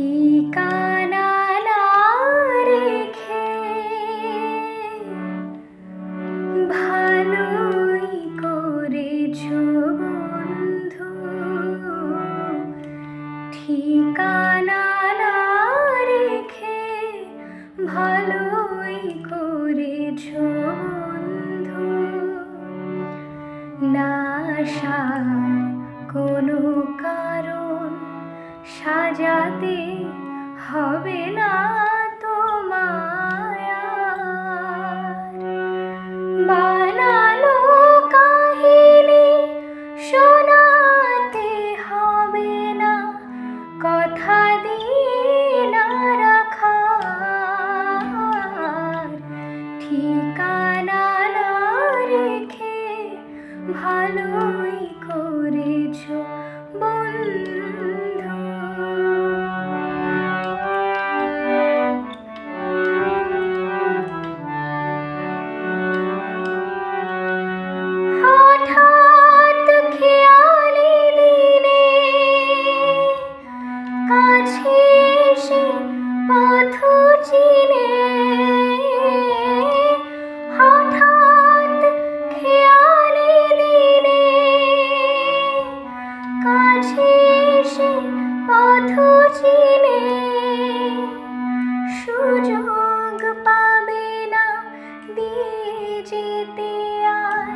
ঠিকানা না রেখে ভালোই করেছ বন্ধু ঠিকানা না রেখে ভালোই করেছ বন্ধু। না সাজাতে হবে না তোমায়। বানানো কাহিনী শোনাতে হবে না, কথা দিয়ে না রাখার ঠিকানা না রেখে ভালোই করেছ বন্ধু সুযোগ পাবে না দিয়ে যেতে আর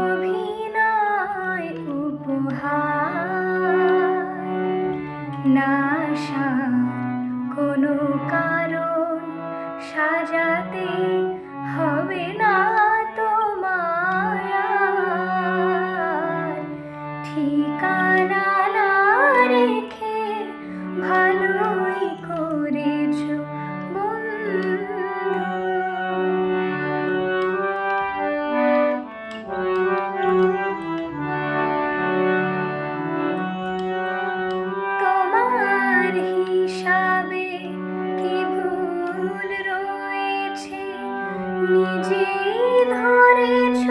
অভিনয় উপহার না সাজাতে হবে না তোমায় আর। নিজেই ধরেছ।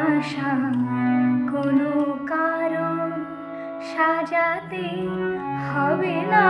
আসার কোনো কারণ সাজাতে হবে না।